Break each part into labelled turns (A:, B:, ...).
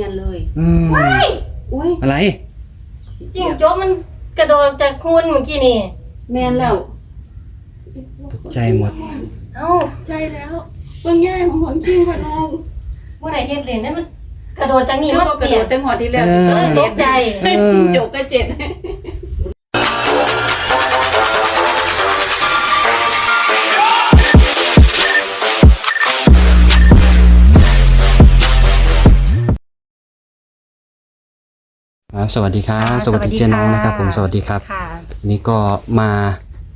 A: ฮียนเลย
B: อืม
A: อุ้ย
B: อะไร
C: จริงโจ๊กมันกระโดดจากคุณเมื่อกี้นี่
A: แม่นแล้ว
B: ตกใจหมด
C: เอ้า
A: ใจแล้วเบิ่งแย่ของหอนคิงพ่อน้อง
C: เมื่อไหร่เฮ็ดเรียนได้มันกระโดดจากนี่
A: คือ
C: มา
A: บ่ก
C: เประ
A: โด
C: ลี่ย
A: ด
C: น
A: เต็มหอดที่แล้ว
B: เออ
A: สิ
C: ตกใจ
B: เออ
A: จิ้งจกก็เจ็ด
B: ครับสวัสดีครับ
C: ค่ะ
B: สวัสดี
C: สวัสดี
B: เจน้อง
C: ค่ะ
B: นะครับ ผมสวัสดีครับ
C: ค่ะ
B: วันนี้ก็มา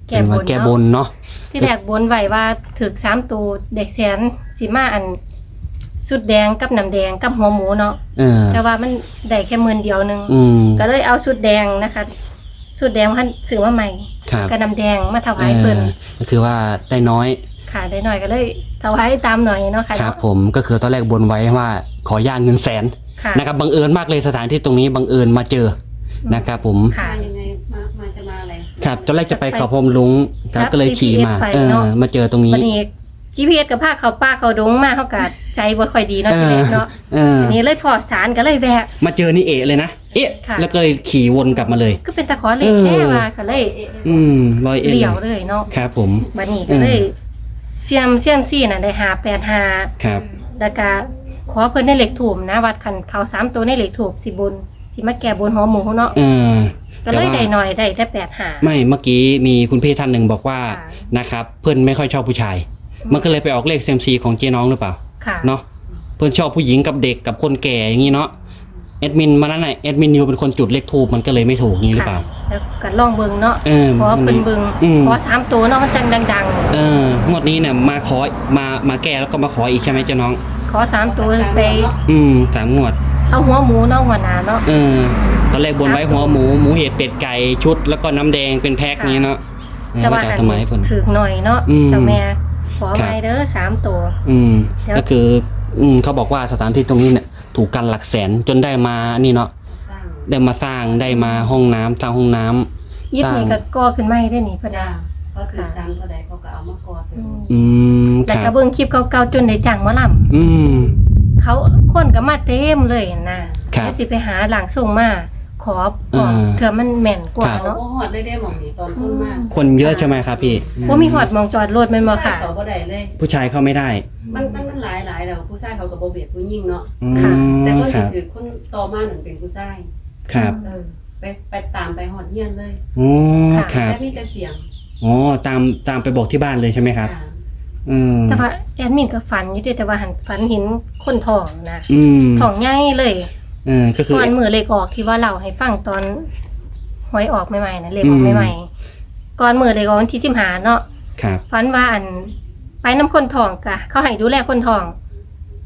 C: แก้
B: เป็น
C: บ
B: วัน
C: น
B: แก้
C: เนาะ
B: บนเนาะ
C: ที่แรกบนไว้ว่าถึกสามตัวเด็กแสนสีมาอัน สุดแดงกับน้ำแดงกับหัวหมูเนาะ
B: เออ
C: แต่ว่ามันได้แค่หมื่นเดียวหนึง
B: อืม
C: ก็เลยเอาชุดแดงนะคะชุดแดงพันซื้อมาใหม่
B: ครับ
C: กับน้ำแดงมาถ
B: เอ
C: วายเพิ่น
B: อก็คือว่าได้น้อย
C: ค่ะได้หน่อยก็เลยถวายตามหน่อยเนาะค่ะ
B: ครับ
C: เนาะ
B: ผม ก็คือตอนแรกบนไว้ว่าขอย่างเงินแสน
C: ค่ะ
B: นะครับบังเอิญมากเลยสถานที่ตรงนี้บังเอิญมาเจอนะครับผม
C: ค่ะ
A: มายังไงมามาจะมาอะไร
B: ครับตอนแรกจะไปเขาพรมลุงครับ
C: ครับ
B: ก็เลยขี่มา
C: GPS ไป
B: เออ
C: เนาะ
B: มาเจอตรงนี้
C: วันนี้ GPS กับภาคเขาป้าเขาดงมาเขากัดใจบ่ค่อยดีเนาะ
B: เอ
C: ที
B: อ
C: แรกเนาะ
B: เออ
C: อันนี้เลยพอสารก็เลยแวะ
B: มาเจอนี่เอะเลยนะเอ๊ะ
C: ค่ะ
B: แล้วก็เลยขี่วนกลับมาเลย
C: ก็เป็นตะขอเหล็ก
B: เออ
C: แน่ว่าก็เลย
B: อืมร้อยเอ็ด
C: เลี้ยวเลยเนาะ
B: ครับผม
C: วันนี้ก็เลยเสียมเสียมซี่น่ะได้หาแปดหา
B: ครับ
C: แล้วก็ ขอเพิ่นในเหล็กถูมนะวัดคันเขาสามตัวในเหล็กถูมสิบนสิมาแก่บนหัวหมูเนาะ
B: เออ
C: ก็เลยได้หน่อยได้แต่แปดหา
B: ไม่เมื่อกี้มีคุณพี่ท่านหนึ่งบอกว่า
C: ค่ะ
B: นะครับเพื่อนไม่ค่อยชอบผู้ชาย มันก็เลยไปออกเลขเซมซีของเจ๊น้องหรือเปล่า
C: ค่ะ
B: เนาะเพื่อนชอบผู้หญิงกับเด็กกับคนแก่อย่างนี้เนาะแอดมินมานั้นน่ะแอดมินนิวเป็นคนจุดเลขทูบมันก็เลยไม่ถูกอย่างนี้หรือเปล่า
C: แล้วก็ลองเบิ่งเนาะ
B: เออ
C: ขอเพิ่นเบิ่ง
B: อืม
C: ขอสามตัวเนาะมันจังดัง
B: เอองวดนี้เนี่ยมาขอมามาแก้แล้วก็มาขออีกใช่ไหมเจ๊น้อง
C: ๆข อสามตัวไป
B: อืมสามงวด
C: เอาหัวหมูเนาะหัวหนาเนาะ
B: เออ ตอนแรกบนไว้หัวหมู หมูเห็ดเป็ดไก่ชุด แล้วก็น้ำแดงเป็นแพ็คนี้เนาะเออ
C: แต่ว่า
B: ว่าจะเอาทำไมให้เพิ่น
C: ถือหน่อยเนาะ
B: อืม
C: เจ้าแม่ขอ
B: ครับ
C: ไว้เด้อสามตัว
B: อืม
C: เดี๋ยว
B: ก็คือ อืมเขาบอกว่าสถานที่ตรงนี้เนี่ย ถูกกันหลักแสนจนได้มานี่เนาะ
A: สร้าง
B: ได้มาสร้างได้มาห้องน้ำสร้างห้องน้ำ
C: ยิบ
B: สร้าง
C: นี่ก็ก่อขึ้นมาให้ได้นี่เพิ่น
A: จ้า
C: น่ะ
A: เขา อดอืมอื
C: ม
B: ค
C: แล้ว
B: รั
C: ก็
B: บ
C: เบิ่งคลิปเก่าๆจนได้จ้างหมาลำ
B: อืม
C: เขาคนก็มาเต็มเลยนะครับแล้วสิไปหาหลังส่งมาขอขอ
B: เออ
C: เถื่อมันแม่นกว่า
B: ครับ
A: เขา
C: เนาะ
A: ก็หอดเลยได้หมองนี่ตอนขึ้นมา
B: คนเยอะใช่ไหมครับพี่
C: ว่ามีหอดมองจอดรถแม่นบ่ค่ะ
A: เขาก็ได้เลย
B: ผู้ชายเข้าไม่ได้
A: มันมันมันหลายหลายแล้วผู้ชายเขากับโบเบียดผู้หญิงเนาะ
B: อื
C: ค่ะ
B: ม
A: แต่คน
B: ค
A: ที่
B: รับ
A: ถือคนต่อมาหนึ่งเป็นผู้ชาย
B: ครับ
A: เออไปไปตามไปหอดเฮียนเลย
B: โอ้ครับ
A: และมีแต่เสียง
B: อ๋อตามตามไปบอกที่บ้านเลยใช่ไหมครับ
A: ค่ะ
B: อืม
C: แต่ว่าแอดมินก็ฝันอยู่เด้แต่ว่าหันฝันเห็นคนท้องนะ
B: อืม
C: ท้องใหญ่เลย
B: เออก็คือ
C: ก่อนมือเลขออกที่ว่าเล่าให้ฟังตอนหวยออกใหม่ๆนะเลขออก
B: อืม
C: ใหม่ๆก่อนมือเลขออกวันที่สิบหาเนาะ
B: ครับ
C: ฝันว่าอันไปน้ำคนท้องกะเขาให้ดูแลคนท้อง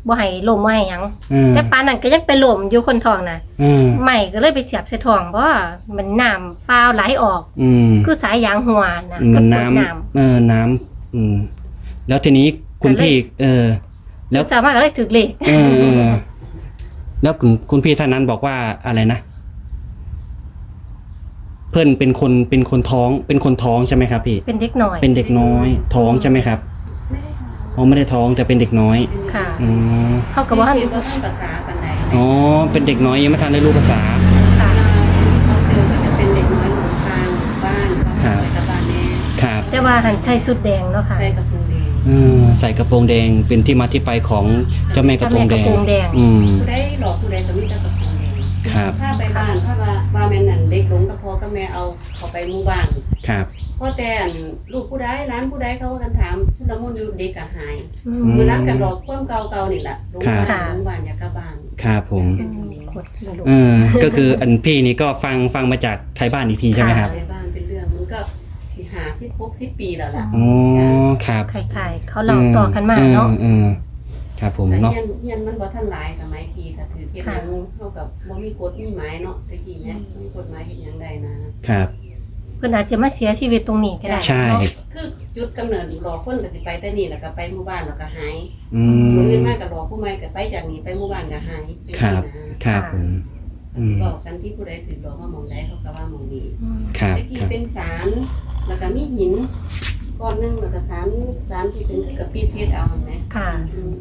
C: บ่ให้ลมบ่ให้หยัง
B: อืม
C: แต่ปานนั้นก็ยังไปลมอยู่คนท้องน่ะ
B: อืม
C: ใหม่ก็เลยไปเสียบใส่ท้องเพราะว่ามันน้ำเปล่าไหลออก
B: อืม
C: คือสายยางหัวนะ
B: มัน
C: ก็
B: น้
C: กดำ
B: เออน้ำอืมแล้วทีนี้คุณ
C: ก็เลย
B: พี่ เออ แล้ว
C: สามารถก็เลยถึกเลข
B: เออเออแล้วคุณคุณพี่ท่านนั้นบอกว่าอะไรนะ เพื่อนเป็นคนเป็นคนท้อง เป็นคนท้องใช่ไหมครับพี่
C: เป็นเด็กหน่อย
B: เป็นเด็กน้อยท้องใช่ไหมครับ
A: ไม่ได้หา
B: อ๋อไม่ได้ท้องแต่เป็นเด็กน้อย
C: ค่ะ
B: อืม
C: เขาก็ว่า
A: เรียนว่าท่านภาษาปันไหน
B: อ๋อเป็นเด็กน้อยยังไม่ทันได้รู้ภาษา
C: ค่ะ
A: เขาเจอก็จะเป็นเด็กน้อยหลงทางบ้าน
B: ครับ
A: ไปกับบ้านแม่
B: ครับ
C: แต่ว่าหันใส่ชุดแดงเนาะค่ะ
A: ใส่กระโปรงแดง
B: เออใส่กระโปรงแดงเป็นที่มาที่ไปของเจ้าแม่กระโปรงแด
C: เจ้าแม่กระโปรงงแดง
B: อืม
A: ผู้ใดหลอกผู้ใดก็มีแต่กระโปรงแดง
B: ครับ
A: ถ้าไปบ้านถ้าว่าว่าแม่นั่นเด็กหลงกับพ่อกับแม่เอาเขาไปหมู่บ้าน
B: ครับ
A: พ่อแต่อันลูกผู้ใดร้านผู้ใดเขาก็กันถามชุลมุนอยู่เด็กก็หาย
C: อื
B: อื
C: ม
A: มือรับกันหลอกความเก่าๆนี่แหละหลงบ้าน
C: ค่ะ
A: หลงบ้านอยากกลับบ้าน
B: ครับผม
C: อืมขดขี้ลูก
B: เออก็คืออันพี่นี่ก็ฟังฟังมาจากไทยบ้านอีกทีใช่ไหมครับ
A: ในบ้านเป็นเรื่องมันก็สิหาสิบหกสิบปีแล้วล่ะ
B: อ๋อครับ
C: ไข่ๆเขาเล่าต่อกันมาเนาะ
B: ออออครับผม
A: แต่
B: เนาะ
A: เฮียนเฮียนมันบ่ทันหลายสมัยทีถ้าถือเฮ็ดหยังเท่ากับบ่มีกฎมีหมายเนาะตะกี้แม่บ่มีกฎหมายเฮ็ดหยังได้นะครับ
C: เพิ่นอาจจะมาเสียชีวิตตรงนี้ก็ได้
B: ใช่
C: เนาะ
A: คือจุดกำเนิดหลอกคนก็สิไปแต่นี่แล้วก็ไปหมู่บ้านแล้วก็หาย
B: อื
A: มื้อ
B: ม
A: อื่นมาก็หลอกผู้ใหม่ก็ไปจากนี้ไปหมู่บ้านก็หายเป็น
B: ครับ
A: นี่นะ
B: ครับผม อืม
A: บอกกันที่ผู้ใดถือบอกว่ามองใดเขาก็ว่ามองนี้
C: อืม
B: ครับ
A: ตะกี้
B: ครับ
A: เป็นสารแล้วก็มีหินก้อนหนึงแล้วก็สารสารที่เป็นกระปีเพชรเอาเห็นไหม
C: ค่ะ
A: อืม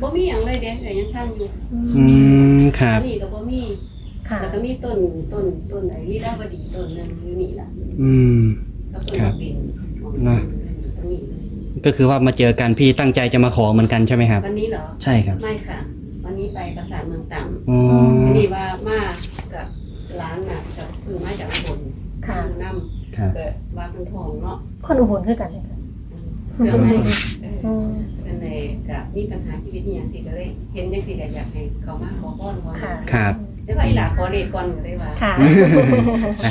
A: บ่มีหยังเลยเด้แต่ยังทำอยู่
B: อืมครับ
A: นี่ก็บ่มี
C: ค่ะ
A: แล้วก็มีต้นต้นต้นไหนลีลาวดีต้นหนึงอยู่นี่ล่ะ
B: อืม
A: ก็เพิ่น
B: ครับ
A: ก็เป็นของ
B: นะ
A: ตรงนี้เลย
B: ก็คือว่ามาเจอกันพี่ตั้งใจจะมาขอเหมือนกันใช่ไหมครับ
A: วันนี้เหรอ
B: ใช่ครับ
A: ไม่ค่ะ วันนี้ไปปราสาทเมืองต่ำ
B: อ๋อ
A: วันนี้ว่ามากับร้านน่ะกับคือมาจากอุบล
C: ค่ะ
A: น้
B: ครับำ
A: เกิดว่าเป็นทองเนาะ
C: คนอุบลคือกันเลยค่ะ
A: เพื่อให้
C: อืม
A: เป็นในกับมีปัญหาชีวิตอหย่างสิก็เลยเห็นจังสิก็อยากให้เขามาขอพรก่อน
C: ค่ะ
B: ครับ
A: เดี๋ยวไปหลาขอเลขก่อนก็ได้ว่า
C: ค่ะ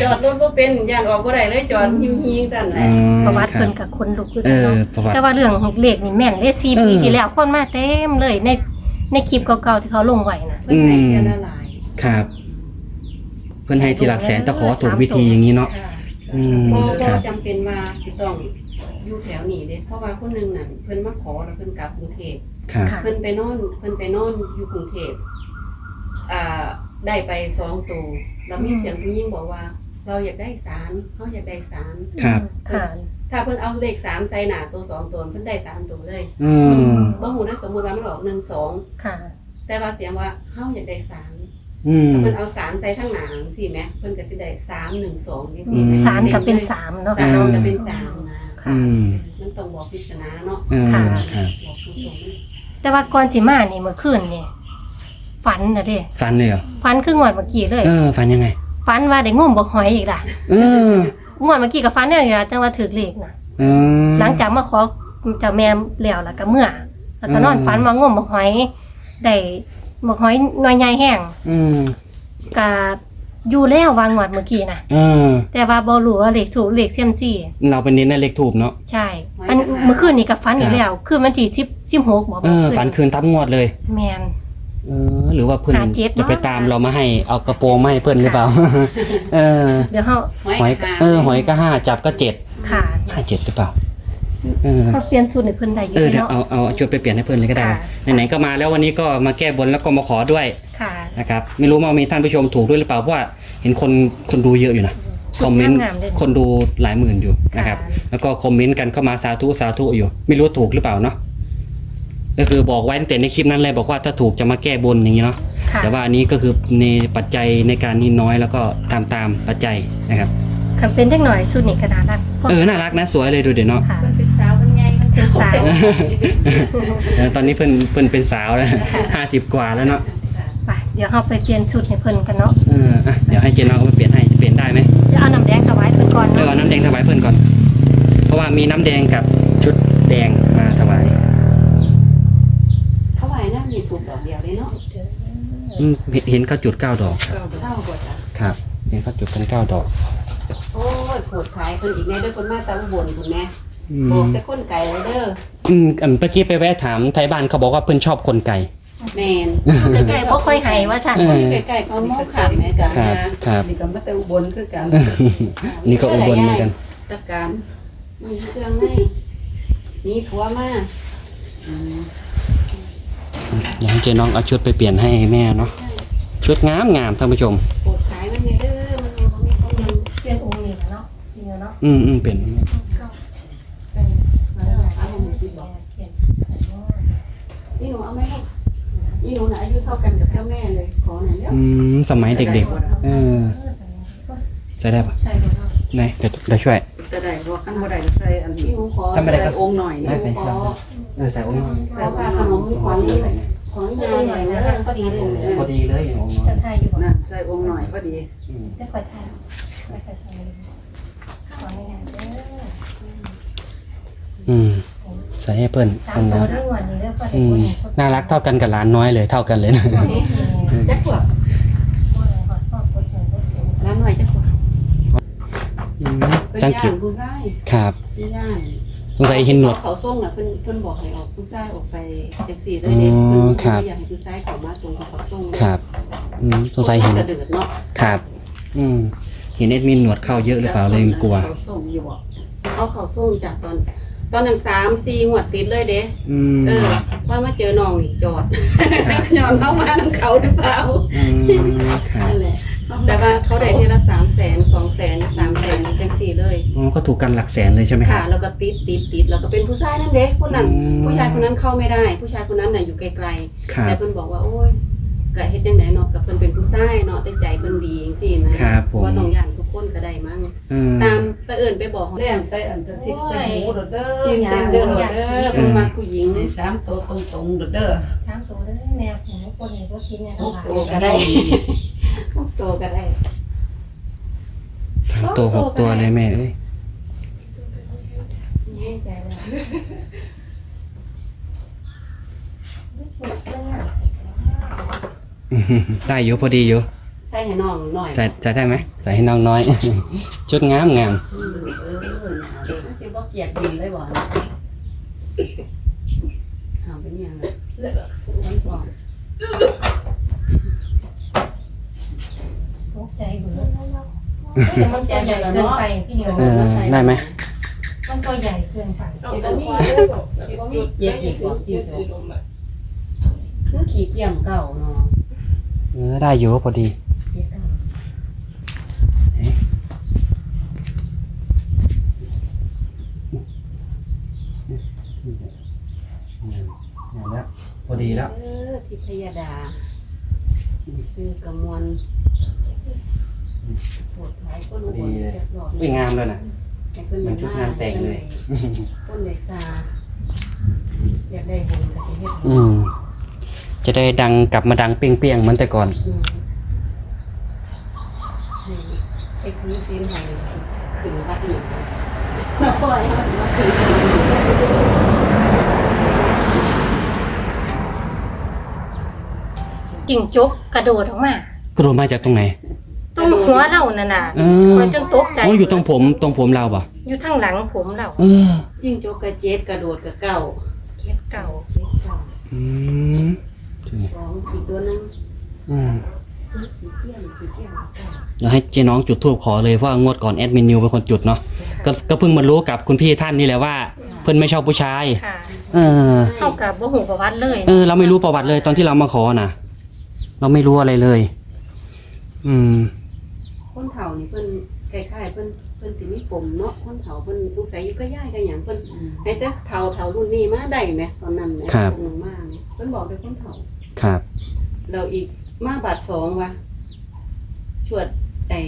A: จอดรถบ่เป็นย่านออกบ่ได้เลยจอดหิ้วๆสั่นแห
B: อ๋
A: ละ
B: อ
C: ประวัติ
B: ครั
C: เพิ่
B: บ
C: นกับคนลุกคือ
B: เอ
C: กัน
B: อ
C: เนาะ
B: ประวัติ
C: แต่ว่าเรื่องเลขนี่แม่นได้สี่
B: เออ
C: ปีที่แล้วคนมาเต็มเลยในในคลิปเก่าๆที่เขาลงไว้นะ
A: เพิ่นให้เดือนละหลาย
B: ครับ เพื่อนให้ทีหลักแสนแต่ขอถูกวิธีอย่างนี้เนาะ
A: ค่ะ
B: อืม
A: บ่
B: ครั
A: บ่
B: บ
A: จำเป็นว่าสิต้องอยู่แถวนี้เด้เพราะว่าคนหนึงนั่นเพิ่นมาขอแล้วเพิ่นกลับกรุงเทพ
B: ครับ
C: ค่ะ
A: เพิ่นไปนอนเพิ่นไปนอนอยู่กรุงเทพอ่า ได้ไปสองตูแล้วมีเสียงผู้หญิงบอกว่า เราอยากได้สารเขาอยากได้สาร
B: ครับ
C: ค่ะ
A: ถ้าเพิ่นเอาเลขสามใส่หน้าตัวสองตัวเพิ่นได้สามตัวเลย
B: อืม
A: บ่ฮู้นะสมมุติว่ามันออกหนึ่งสอง
C: ค่ะ
A: แต่ว่าเสียงว่าเฮาอยากได้สาร
B: อืม
A: เพิ่นเอาสารใส่ทั้งหน้าจังซี่แหมเพิ่นก็สิได้สามหนึ่งสองจังซี่
B: อืม
C: สารก็เป็นสามเนาะ
A: สาร
B: อืม
A: ก็เป็นสามนะ
C: ค่ะ
B: อืม
A: มันต้องบอกพิจารณาเนาะ
B: เออ
C: ค่ะ
B: ครับ
A: บอกตรงๆ
C: แต่ว่าก่อนสิมานี่เมื่อคืนนี่ ฝันนะเด้
B: ฟันเลยเหรอ
C: ฝันคืองวดเมื่อกี้เลย
B: เออฟันยังไง
C: ฝันว่าได้งมบ่หอยอีกล่ะ
B: เออ
C: งวดเมื่อกี้ก็ฝันเนี่ยล่ะจังว่าถือเลขน่ะ
B: เออ
C: หลังจากมาขอเจ้าแม่แล้วแล้วก็เมื่อแล้วก็นอน
B: อืม
C: ฝันว่างมบ่หอยได้บ่หอยหน่วยใหญ่แห้ง
B: อืม
C: ก็อยู่แล้ววางงวดเมื่อกี้น่ะ
B: เออ
C: แต่ว่าบ่รู้ว่าเลขถูกเลขเซียมซี่
B: เราเป็นเน้นในเลขถูกเนาะ
C: ใช่ อันเมื่อคืนนี่ก็ฝันอีกแล้ว คือมันที่10 16บ่
B: เอ
C: เมื่
B: อ
C: อคื
B: ฝันคืนทับงวดเลย
C: แม่น
B: เออหรือว่าเพื่อน
C: หาเจ็ด
B: จะไป
C: เนาะ
B: ตามเรามาให้เอากระโปรงมาให้เพื่อนหรือเปล่า เออ
C: เดี๋ยวเฮา
B: หอยก็เออหอยก็ห้าจับก็เจ็ด
C: ค่ะ
B: ห้าเจ็ดหรือเปล่าเออ
C: เขาเปลี่ยนสูตรให้เพิ่นได้อยู่
B: เออเดี๋ยว
C: เนาะ
B: เอาเอาช่วยไปเปลี่ยนให้เพื่อนเลยก็ได้
C: ค่ะ
B: ไหนๆก็มาแล้ววันนี้ก็มาแก้บนแล้วก็มาขอด้วย
C: ค่ะ
B: นะครับไม่รู้ว่ามีท่านผู้ชมถูกด้วยหรือเปล่าเพราะว่าเห็นคนคนดูเยอะอยู่นะคอมเมนต์
C: งามๆเลย
B: คนดูหลายหมื่นอยู่นะครับ
C: ค่ะ
B: แล้วก็คอมเมนต์กันเข้ามาสาธุสาธุอยู่ ไม่รู้ถูกหรือเปล่าเนาะ ก็คือบอกไว้ตั้งแต่ในคลิปนั้นเลยบอกว่าถ้าถูกจะมาแก้บนอย่างนี้เนาะ
C: ค่ะ
B: แต่ว่าอันนี้ก็คือในปัจจัยในการนี่น้อยแล้วก็ตามตามปัจจัยนะครับ
C: คันเป็นจังหน่อยสูตรนี่ก็น่ารัก
B: เออน่ารักนะสวยเลยดูเดี๋ยวเนาะ
C: ค่ะ
A: มันเป็นสาวมันใหญ่มันเป็น
C: เป็นสาว
B: เออตอนนี้เพิ่นเพิ่นเป็นสาวแล้วห้าสิบกว่าแล้วเนาะ
C: ไปเดี๋ยวเราไปเปลี่ยนชุดให้เพิ่นกันเนาะ
B: เอออะเดี๋ยวให้เจนน้องเอาไปเปลี่ยนให้จะเปลี่ยนได้ไหม
C: จะเอาน้ำแดงถวายเพิ่นก่อน
B: เออ
C: เนาะ
B: เอาน้ำแดงถวายเพื่อนก่อน เพราะว่ามีน้ำแดงกับชุดแดง อืมเห็นเห็นเขาจุดเก้าดอกครับ
A: เท่าบดอะ
B: ครับ เห็นเขาจุดกันเก้าดอก
A: โอ้ยโผดขายคนอีกแน่เด้วยคนมาตามบนคุณแม่
B: อื
A: บอก
B: ม
A: แต่คนไก่เลยเด้อ
B: อืมอันเมื่อกี้ไปแวะถามไทยบ้านเขาบอกว่าเพื่อนชอบคนไก่
A: แมน
C: ใกล้ๆบ่ค่อยให้ว่าซั่น
B: เออ
A: ไก่ๆเขามองขาดแม่จ้ะ
B: ครับครับ
A: นี่ก็มาแต่อุบลคือกัน
B: นี่ก็อุบลเหมือนกัน
A: ตะการมันเครื่องให้นี่ทัวมาอืม
B: อยากให้เจน้องเอาชุดไปเปลี่ยนให้แม่เนาะชุดงามงามท่านผู้ชม
A: โผดขายมันเนี่ยเด้อมันยังบ่มีคนยัง
C: เปลี่ยนองค์นี้เนาะนี่เนาะ
B: อืมอืมเปลี่ยน
A: เอาหมูสิบอกนี่หนูเอาไหมลูกนี่หนูน่ะอายุเท่ากันกับเจ้าแม่เลยขอหน่อยเด้อ
B: อืมสมัยเด็กๆเออใส่ได้ปะ
C: ใช่เลยเนาะ
B: ไหนเดี๋ยวเดี๋ยวช่วย
D: จะได้บ่คันบ่ได้ก็ใส่อัน
A: นี่
D: นี้
A: หนูขอ
B: ทำไมได้ครับ
D: องค์หน่อย
A: ห
D: นี่
A: นูขอ
B: เออใส่องค์น้อย
A: ขอค่าขนมของของยายหน่อยนะ
C: พอดีเลย
B: พอดีเลยองค์น้อย
C: จะทายอยู่บ่
D: นะใส่องค์หน่อยพอดี
B: อืม
C: จะขอทายไม่ขอทายขอไม่งานเด้อ
B: อืมใส่ให้เพื่อน
C: สา
B: อ
C: ม
B: งค์
C: ตั
B: น้
C: ว
B: อย
C: เรื่องวันนี้เรื่องก็ได้
B: อืม
C: คน
B: น่ารักเท่ากันกับหลานน้อยเลยเท่ากันเลยนะ
A: จักขวบร้านหน่อยจักขวบ
B: อืม
A: เป็น
B: สังเก
A: ย่า
B: ต
A: นผู้ชาย
B: ครับ
A: เป็นย่าน
B: สงสัยเห็นหนวด
A: เขาส่งน่ะเพิ่นเพิ่นบอกให้ออกผู้ชายออกไปจังซี่เลยเด้
B: อ๋อ
A: เพิ่น
B: ครับ
A: อยากให้ผู้ชายเข้ามาตรงกับเขาส่งเลย
B: ครับอืมสงสัยเห็น
A: สะดือดเนาะ
B: ครับ อืมเห็นเอ็ดมินหนวดเข้าเยอะหรือเปล่าเลยกลัว
D: เขาส่งอยู่บ่
A: เอาเขาส่งจากตอน ตอนนั้น3 4หัวดติดเลยเด้
B: อืม
A: เออพอมาเจอน้องนี่จอด
B: ครับ
A: ย้อนเข้ามานํเขาหรือเปล่า
B: อืมครับ
A: นั่นแหละ แต่ว่าว่าเขาได้เทอละสามแสนสองแสนสามแสนจังสี่เลย
B: อ๋อก็ถูกกันหลักแสนเลยใช่ไหมครั
A: ค่ะ
B: บ
A: แล้วก็ติดติดติดแล้วก็เป็นผู้ชายนั่นเด็กคนนั้น
B: อืม
A: ผู้ชายคนนั้นเข้าไม่ได้ ผู้ชายคนนั้นน่ะอยู่ไกล
B: ครั
A: ๆแต่
B: บ
A: เพิ่นบอกว่าโอ้ยก็เฮ็ดจังไดเนาะกับเพิ่นเป็นผู้ชายเนาะแต่ใจเพิ่นดีจังซี่นะครับ
B: ผม
A: ว่าต้องย่างทุกคนก็ได้มั้ง
B: เออ
A: ตามตะเอิ้นไปบอก
D: เลี้ยงไปอันตะสิบใส่หมูเด้อเด้อ
A: จริง
D: ห
A: จั
D: ยังง
A: เด้
D: เด้
A: อ
D: อ
A: เด้
D: เด้
A: อ
D: อ
A: เพิ่นมาผู้หญิง
D: ในสามตัวตรงๆเด้อเด้อ
C: สามตัวเด้อแม่ผมคนนี้ก็กินเนี่ย
D: หก
C: ค่ะ
D: ตัวก็ได้
A: พวกโตก็ได้
B: ทั้งตัวหกตัวเลยแม่เอ้ย
C: แน่ใจว่ารู้สึกว่า
B: อื้อหือได้อยู่พอดีอยู่
A: ใส่ให้น้องหน่อย
B: ใส่ใส่ได้ไหมใส่ให้น้องน้อย ชุดงามงาม
D: เออเออน่าสิบ่เกียกดินเลยบ่
A: เอาเป็นหยังล่ะทั้งสอง
C: ตกใจเบื่อแต่ มันตัวใหญ่เกินไปพี่เดียว
B: เออได้ไหม
C: มันตัวใหญ่เกินไป
A: สิบ่มีสิบ่มีเจ็บอีกบ่สิคือขี้เกียจเก่าเนาะ
B: เออได้อยู่พอดีแล้วพอดีแล้ว
A: เออทิพยดาคือกระมวล โหดท้ายก็รู้
B: ดีเลย
A: เรียบร้อย
B: สวยงามเลยนะ
A: ให้เพิ่น
B: เหมือนชุดงานแต่งเลย
A: ต้นใหญ่ซาอยากได้บุญก็สิเฮ็ดบุญ
B: อืมจะได้ดังกลับมาดังเปรี้ยงๆเหมือนแต่ก่อน
A: อืมนี่ไอ้คือซีนให้ขึ้นวัดอีกแล้วปล่อยให้มันมาขึ้น
C: กิ่งจกกระโดดออกมาก
B: ระโดดมาจากตรงไหน
C: ต รงหัวเรานั่นน่ะ
B: เออ
C: มันจนตกใจ
B: โอ้ยอยู่ตรงผมตรงผมเราป่ะ
C: อยู่ทางหลังผมเรา
B: เออ
A: จิ้งจกกระเจ็ดกระโดดกระเก่า
C: เก็บเก่า
A: เจ็ดเก่า
B: อืม
A: สองอีกตัวหนึง
B: อืม
A: สีเกี้ยนสีเกี้ยนกระเก่า
B: เดี๋ยวให้เจ๊น้องจุดทูบขอเลยเพราะว่างวดก่อนแอดมินนิวเป็นคนจุดเนาะก็ก็เพิ่งมารู้กับคุณพี่ท่านนี่แหละว่าเพิ่นไม่ชอบผู้ชาย
C: ค่ะ
B: เออ
C: เท่ากับบ่หูประวัติเลย
B: เออ เราไม่รู้ประวัติเลยตอนที่เรามาขอน่ะเราไม่รู้อะไรเลย อืม
A: คนเฒ่านี่เพิ่นคล้ายๆเพิ่นเพิ่นสิมีปมเนาะคนเฒ่าเพิ่นสงสัยอยู่ก็ย่ายกันหยังเพิ่นให้แต่เฒ่าเฒ่ารุ่นนี้มาได้ไหมตอนนั้นแหม
B: ครับ
A: ตรงมาเนี่ยเพิ่นบอกเป็นคนเฒ่า
B: ครับ
A: เราอีกมาบาทสองวะชวดไอ้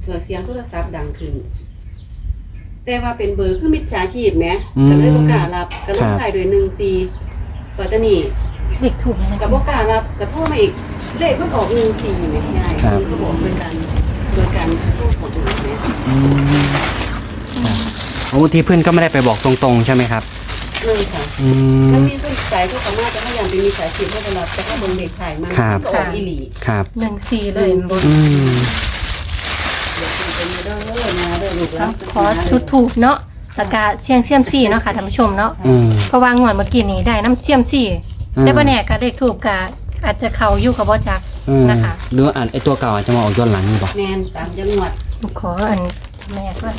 A: เถื่อเสียงโทรศัพท์ดังขึ้น แต่ว่าเป็นเบอร์คือมิจฉาชีพแหม
B: อืม
A: ก็เลยบ่กล้ารับก็ล
B: ครั
A: ง
B: บ
A: ใส่ด้วยหนึ่งสี่ปัตตานี
C: เด็กถูกนะ
A: ก็บ่กล้ารับก็โทรมาอีกเลขมันออกหนึ่งสี่แหมยาย
B: ครับ
A: เขาบอกโดยการโดยการโทรของตัวเองแหม
B: อืมครับโอ้บางทีเพื่อนก็ไม่ได้ไปบอกตรงๆ ใช่ไหมครับ
A: เลยค่ะ
B: อื
A: ถ้ามมีต้นสายก็สามารถจะพยายามไปมีสายสินให้ตลอดแต่ถ้าเบนเด็กถ่ายมัน
B: ครับ
A: ก็ออกอีหลี
B: ครับ
C: หนึ่งสี่เลยมันบ่
B: อืม
A: เดี๋ยวคุณเป็นเด้อเด้อมาเด้อลูกหลาน
C: ขอชุดถูกเนาะสกาเสี่ยงเสี่ยมซี่เนาะค่ะท่านผู้ชมเนาะ
B: อืม
C: เพราะว่างวดเมื่อกี้นี้ได้น้ำเสี่ยมซี่แต่บ่แน่ก็เลขถูกก็อาจจะเข้าอยู่กับบ่จัก
B: อืม
C: นะคะ
B: หรือว่าอ่านไอตัวเก่าอาจจะมาออกย้อนหลังนี่บอก
A: แมนตามจังหวัด
C: ขออันแม่ก่อน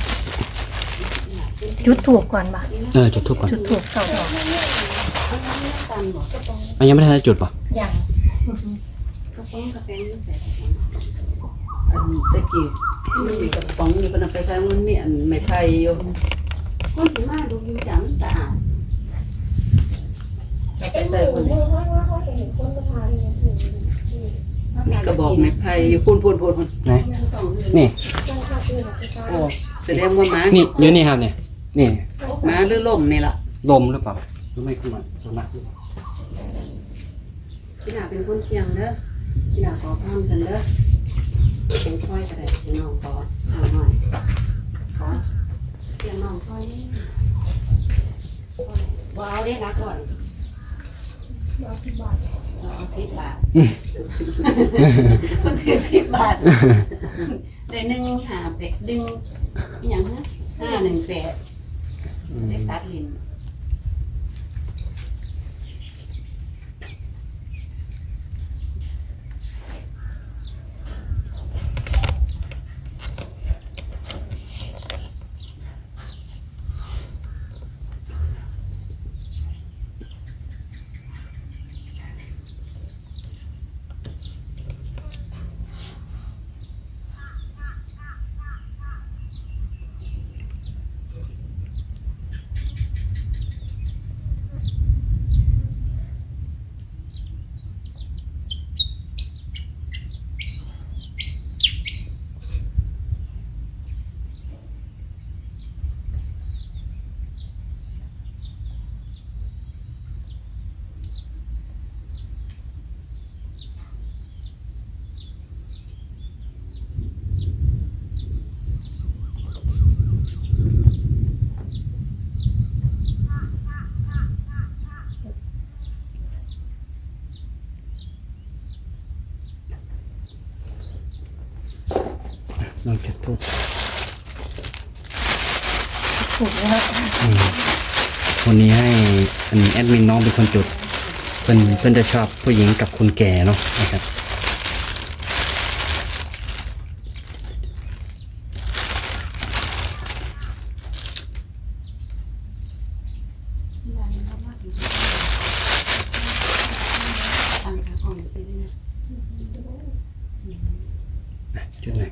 C: จุดถูกก่อนบ่ะ
B: เออจุดทูบก่อน
C: จุดถูกเก่าดอก
A: ตามบอก
B: อะยังไม่ทันได้จุดป่ะ
C: อย่าง
A: กระป๋องกาแฟนี่ใส่
D: อันตะกี้มันมีกระป๋องอยู่เพิ่นเอาไปใช้มันมีอันไม้ไผ่อยู่
A: คนถึงมาดูอยู่จังสะอาด
D: เอาไปใส่คนนี้ มีกระบอกไม้ไผ่อยู่พูนพูนพูนพูน
B: ไหนนี่
D: โอ้แสดงว่าหมา
B: นี่อยู่นี่ครับเนี่ยนี่
D: หมาหรือล่มนี่ล่ะ
B: ลมหรือเปล่าหรือไม่ขึ้นมาสุนัขหรือเปล่า
A: พี่นาเป็นคนเชียงเด้อพี่นาขอพรกันเด้อเป็นค่อยก็ได้พี่น้องขอเอาหน่อยขอเชียงน้องค่อยนี่ว้าวได้รักก่อน เอาสิบบาทเอาสิบบาทมันถือสิบบาทได้หนึ่งหาเป็ดดึงอหย่างนะห้าหนึ่งแปด
B: อืม
A: ได้ตัดลิน
C: วัน
B: นี้ให้อันแอดมินน้องเป็นคนจุดเพื่อนเพื่อนจะชอบผู้หญิงกับคนแก่เนาะนะครับ
A: ตั้งค่าห้องซื้อนะ
B: จุดไหนอย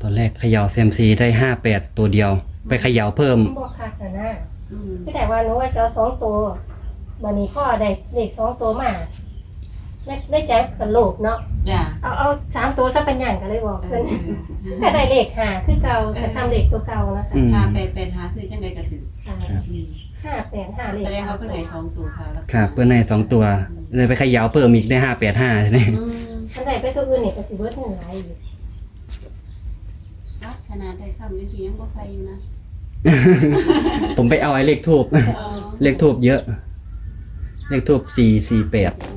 B: ตอนแรกเข ย่าเซมซีได้ห้าแปดตัวเดียว ไปเขย่าเพิ่ม
C: บอกค่ะแต่นะ
A: อืม
C: พี่แต่ว่าหนูว่าจะเอาสองตัววันนี้พ่อได้เลขสองตัวมาได้ได้ใจกันโลกเนาะ
A: จ้ะ
C: เอาเอาสามตัวซะเป็นอย่างกันเลยบอก
A: เอ
C: เพิ่น
A: อ
C: ถ้าได้เลขหาคือเก่าแต่ทำเลขตัวเก่านะคะ
B: อืม
A: หาไปเป็นหาซื้อจังใดก็ถือ
C: ค่ะ
A: อืม
C: ห้าแปดห้าเลข
A: แสดงว่าเพิ่นให้สองตัวค่ะแล้ว
B: ครับเพื่อนให้สองตัวเลยไปเขย่าเพิ่มอีกได้ห้าแปดห้าใช่ไหม
A: อืม
C: อันใดไปตัวอื่นเนี่ยก็สิเบิดเงินหลายอยู่
A: วัด ขนาดได้ซ้ำยังสิยังบ่ไฟอยู่นะ
B: ผมไปเอาไอ้เลขทูบ
A: เออ
B: เลขทูบเยอะ เลขทูบสี่สี่แปด
C: ได้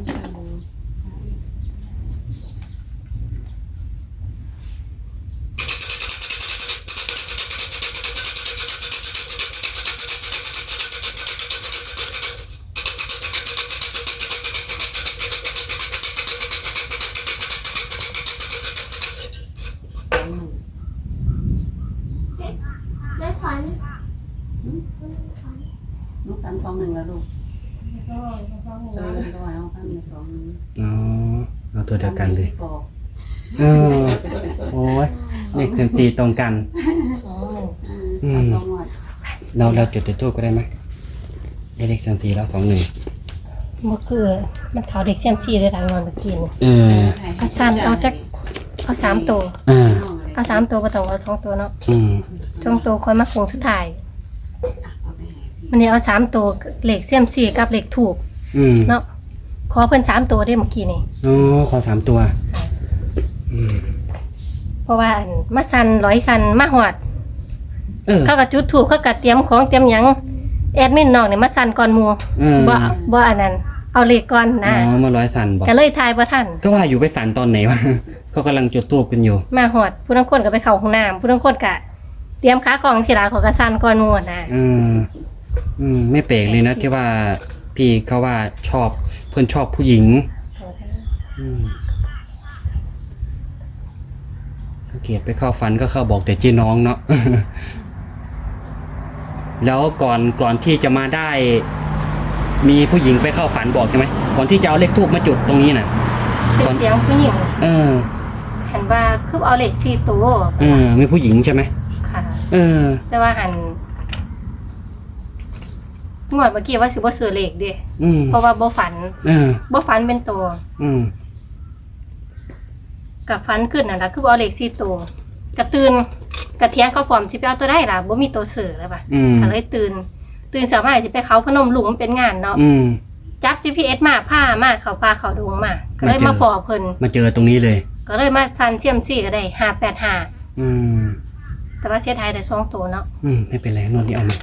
A: เล
B: ขเซมซีตรงกัน
C: สองหนึ่ง
A: อืมเอาสองหน่อย
B: เราเราจุดจุดทูบก็ได้ไหมได้เลขเซมซีแล้วสองหนึ่ง
C: เมื่อคือมันเขาเด็กเซียมซีได้หลายวันเมื่อกี้นี่
B: เออ
C: เอาสามเอาจักเอาสามตัว
B: อ่า
C: เอาสามตัวก็ต้องเอาสองตัวเนาะ
B: อืม
C: สองตัวคอยมาคงสุดท้าย
A: เอาไปให้พี่
C: มันนี้เอาสามตัวเหล็กเซียมซีกับเหล็กถูก
B: อืม
C: เนาะขอเพิ่นสามตัวได้เมื่อกี้นี่
B: อ๋อขอสามตัว อืม
C: เพ ราะว่าอันมาสันร้อยสันมาหอด
B: เออ
C: เขาก็จุดถูกเขาก็เตรียมของเตรียมหยังแอดมินน้องเนี่ยมาสันก่อนหมู่
B: เออ
C: บ่บ่อันนั้น เอาเหล็กก่อน
B: อ๋
C: นะ
B: อมาร้อยสันบอก
C: ก็เลยทายบ่ทัน
B: ก็ว่าอยู่ไปสันตอนไหนวะ เขากำลังจุดทูบกันอยู่
C: มาหอด ผู้ทั้งคนก็ไปเข้าห้องน้ำผู้ทั้งคนก็เตรียมขากล่องทีหลาเของก็สันก่อนหมู่นะ
B: อืมอืมไม่แปลกเลยนะที่ว่าพี่เขาว่าชอบเพื่อนชอบผู้หญิงอืม สังเกตไปเข้าฝันก็เข้าบอกแต่เจ๊น้องเนาะ แล้วก่อนก่อนที่จะมาได้ มีผู้หญิงไปเข้าฝันบอกใช่ไหม ก่อนที่จะเอาเลขทูบมาจุดตรงนี้น่ะ
C: เป็นเสียงผู้หญิง
B: เออ
C: เห็นว่าคือเอาเหล็กสี่ตัว
B: เออมีผู้หญิงใช่ไหม
C: ค่ะ
B: เออ
C: แต่ว่าหันงวดเมื่อกี้ว่าสิบ่ซื้อเลขเด้
B: อืม
C: เพราะว่าบ่ฝัน
B: เออ
C: บ่ฝันเป็นตัว
B: อืม
C: กับฝันขึ้นนั่นล่ะคือบ่เอาเลขสี่ตัวกระตื่นกระเทียงเขาพร้อมสิไปเอาตัวได้ล่ะบ่มีตัวซื้อแล้วป่ะ
B: อืม
C: ก็เลยตื่น ตื่นเช้ามาสิไปเขาพนมหลุงมันเป็นงานเนาะ
B: อืม
C: จับ GPS มาพามาเขาพาเขาดงมาก็เลย
B: มา
C: มา
B: เจอ
C: พอเพิ่น
B: มาเจอตรงนี้เลย
C: ก็เลยมาซันเซียมซี่ก็ได้585
B: อืม
C: แต่ว่าเสียดายได้สองตัวเนาะ
B: อืม ไม่เป็นไรนวดนี่เอามา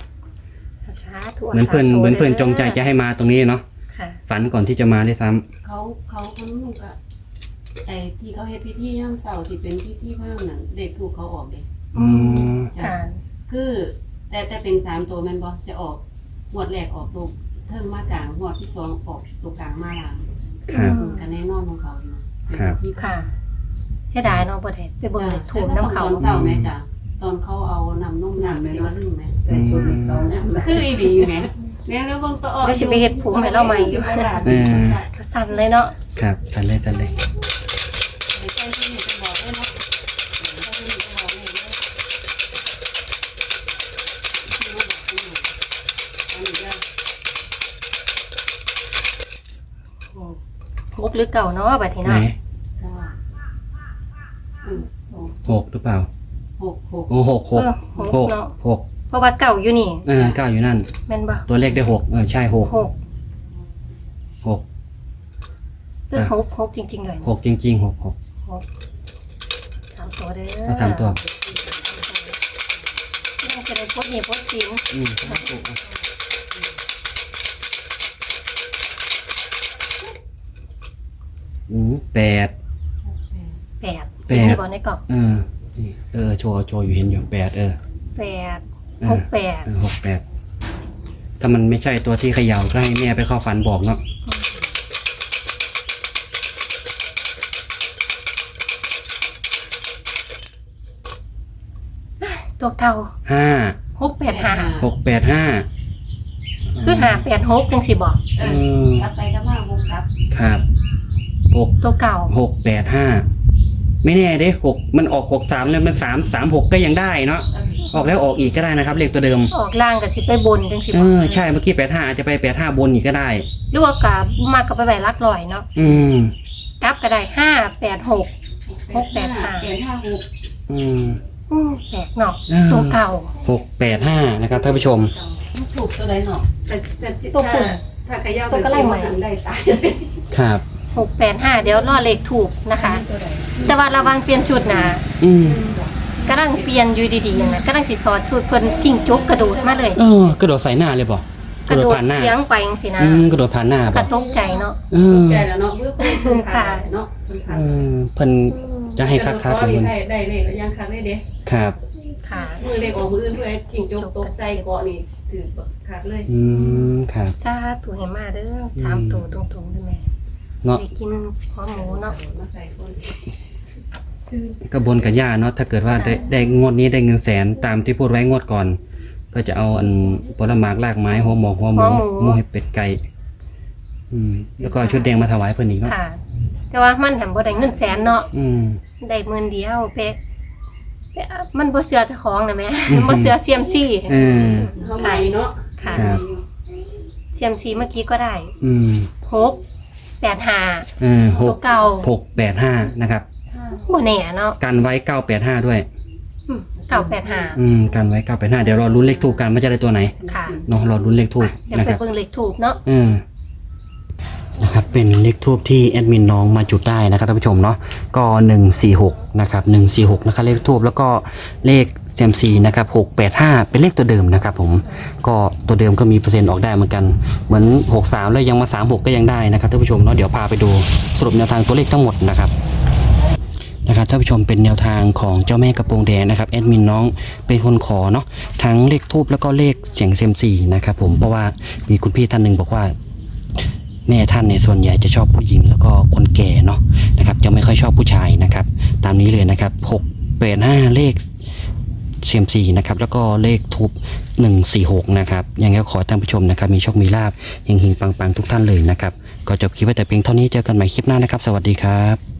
C: สาธุ
B: เหมือนเพื่อน
C: สาธุ
B: เหมือนเพื่อนจงใจ
C: ด้
B: จะให้มาตรงนี้เนาะ
C: ค่ะ
B: ฝันก่อนที่จะมาได้วยซ้ำ
A: เขาเขาคนลูกอะ ไอ้ที่เขาเฮ็ดพิธีย่างเสาที่เป็นพิธีข้างนั้นเด็กถูกเขาออกเด็ก
B: อืม
C: ค่ะ
A: คือ แต่แต่เป็นสามตัวแมันบอจะออกหวดแรกออกตัวเทิงมากลางหวดที่สองออกตัวกลางมาหลัง
B: ครับ
C: อืม
A: กันแน่นอนของเขาอยู่เป็น
B: ครับ
A: พิธี
C: ค่ะเสียดายเนาะบ่ได้ไปเบิ่งเลยถูกน้ำเขา
A: ตอนเศร้าไหมจ๊ะตอนเขาเอานำนุ่มน้ำไปว่าลึงไหม
D: ใส่ชุดให้เขาเนี่ย
A: คืออีดีอยู่ไหมแม่แล้วเบางตัวออก
C: เดี๋ยวสิไปเฮ็ดผมให้เราใหม่อยู่
B: เออ
C: สั่นเลยเนาะ
B: ครับสันเลยสันเลย
A: ใช่ที่นี่จะบอกได้เนาะใช่ที่นี่จะบอกได้เนาะอันนี้ก็
C: มุกหรือเก่าเนาะบัดนี้
B: ไหน
C: เนาะ
A: ก็อืมหก
B: หกหรือเปล่า
A: หกหก
B: โอ้หกหก
C: เออ
B: ห
C: ห
B: ก
C: กเนาะ
B: หก
C: เพราะว่าเก่าอยู่นี่
B: เออเก้าอยู่นั่น
C: แม่นบ่
B: ตัวเลขได้หกเออใช่หก
C: หก
B: หก
C: เลือกหกหกจริงๆเลย
B: หกจริงๆหกหก
C: หกสามตัวเด้อ
B: เอาสามตัว
C: น่าจะได้พดหนีพดสิน
B: อืมสาธุอืมแปด
C: แปด
B: แปด
C: มีบอลในกล่อง
B: เออนี่เออโชว์โชว์อยู่เห็นอยู่แปดเออ
C: แปด
B: เออ
C: หกแปด
B: เออหกแปดถ้ามันไม่ใช่ตัวที่เขย่าก็ให้แม่ไปเข้าฝันบอกเนาะ
C: ตัวเก่า
B: ห้า
C: หกแปดห้า
B: หกแปดห้า
C: คือหาแปดหกจังสิบอก
A: เอ
B: อื
A: อ
B: ม
A: กลับไปกลับมาหกกลับ
B: ครับหก
C: ตัวเก่า
B: หกแปดห้าไม่แน่เด้หกมันออกหกสามแล้วมันสามสามหกก็ยังได้เนาะ
A: เออ
B: ออกแล้วออกอีกก็ได้นะครับเลขตัวเดิม
C: ออกล่างกับสิไปบนจังสิบ
B: เอ
C: อก
B: อใช่เมื่อกี้แปดห้าอาจจะไปแปดห้าบนอีกก็ได้
C: หรือว่ากับมากกับไปใบลักลอยเนาะ
B: อืม
C: กลับก็ได้ห้าแปดหกหกแปดห้า
A: แปดห้าหก
B: อืม
C: อืมแปลกเนาะ
B: อ่า
C: ตัวเก่า
B: หกแปดห้านะครับท่านผู้ชม
D: ถูกตัวใดเนาะ
A: แต่แต่สิ
C: ตัว
A: ถ้า
C: ปุ่ม
A: ถ้าขย่า
C: ตัว
A: เป็น
C: ก็ไล่
A: สิ
C: ใหม่
A: มันได้ตายเลย
B: ครับ
C: หกแปดห้าเดี๋ยวรอเลขถูกนะคะแต่ว่าระวังเปลี่ยนชุดนะ
B: อืม
C: กำลังเปลี่ยนอยู่ดีๆอย่างนั้นกำลังสิถอดสูตรเพิ่นทิ้งจุกกระโดดมาเลย
B: เออกระโดดใส่หน้าเลยบอก
C: กระโดด
B: ผ่านหน้า
C: เสียงไปจังสินะ
B: อืมกระโดดผ่านหน้าบ
C: ก
B: อ
C: ระ
B: ก
C: ตกใจเนาะ
B: เออ
A: แก่แล้วเนาะเมื่อเพิ่น
C: ค่ะ
A: เนาะเพิ่นผ่าน
B: เออเพิ่น จะให้คักคัก
A: เพิ่
B: เพิ่
A: น
B: น
A: ได้ได้เลขยังคักได้เด้
B: ครับ
C: ค่ะ
A: มือเลขออกมืออื่นเพื่อให้จิงจกตกใส่เกาะนี่ถือคักเลย
B: อืมครับ
C: จ้าตัวเห็นมาเด้อสามตัวตรงๆได้ไหม
B: เนาะ
C: กินหัวหมูเนาะ
A: มาใส่คน
B: ก็บนกับย่าเนาะถ้าเกิดว่าได้ได้งวดนี้ได้เงินแสนตามที่พูดไว้งวดก่อน ก็จะเอาอันผลหมากลากไม้หัวหมอกหัวหมูหมูให้เป็ดไก่อืมแล้วก็ชุดแดงมาถวายเพิ่อนอีกเนาะ
C: ค่ะแต่ว่ามันแถมบ่ได้เงินแสนเนาะ
B: อืม
C: ได้หมื่นเดียวเป๊ะเป๊ะมันบ่เสือเจ้าของนะแม่ มันบ่เสือเซียมซี่
B: เออ
A: เฮาใหม่เนาะ
C: ค่ะ
B: ครับ
C: เซียมซีเมื่อกี้ก็ได้
B: อืม
C: หกแปดห้า
B: เออห
C: ตัว
B: ก
C: เก่า
B: หกแปดห้านะครับ
C: บ่แน่เนาะ
B: กันไว้เก้าแปดห้าด้วย
C: อืมเก่าแปดห้า
B: อืมกันไว้เก้าแปดห้าเดี๋ยวรอลุ้นเลขทูบกันว่าจะได้ตัวไหน
C: ค่ะ
B: เนาะรอลุ้นเลขทูบ
C: เดี๋ยว
B: นะ
C: ไป
B: ครับ
C: เบิ่งเลขถูกเนาะ
B: เออ นะครับเป็นเลขทูบที่แอดมินน้องมาจุดได้นะครับท่านผู้ชมเนาะก็หนึ่งสี่หกนะครับหนึ่งสี่หกนะครับเลขทูบแล้วก็เลขเซมซีนะครับหกแปดห้าเป็นเลขตัวเดิมนะครับผมก็ตัวเดิมก็มีเปอร์เซ็นต์ออกได้เหมือนกัน เหมือนหกสามแล้วยังมาสามหกก็ยังได้นะครับท่านผู้ชมเนาะเดี๋ยวพาไปดูสรุปแนวทางตัวเลขทั้งหมดนะครับนะครับท่านผู้ชมเป็นแนวทางของเจ้าแม่กระโปรงแดงนะครับแอดมินน้องเป็นคนขอเนาะทั้งเลขทูบแล้วก็เลขเสียงเซมซีนะครับผมเพราะว่ามีคุณพี่ท่านหนึ่งบอกว่า แม่ท่านในส่วนใหญ่จะชอบผู้หญิงแล้วก็คนแก่เนาะนะครับจะไม่ค่อยชอบผู้ชายนะครับ ตามนี้เลยนะครับหกแปดห้าเลขเซยมซีนะครับแล้วก็เลขทูบ146นะครับยังไงก็ขอให้ท่านผู้ชมนะครับ มีโชคมีลาบเฮงๆปังๆ ทุกท่านเลยนะครับ ก็จบคลิปไว้แต่เพียงเท่านี้เจอกันใหม่คลิปหน้านะครับ สวัสดีครับ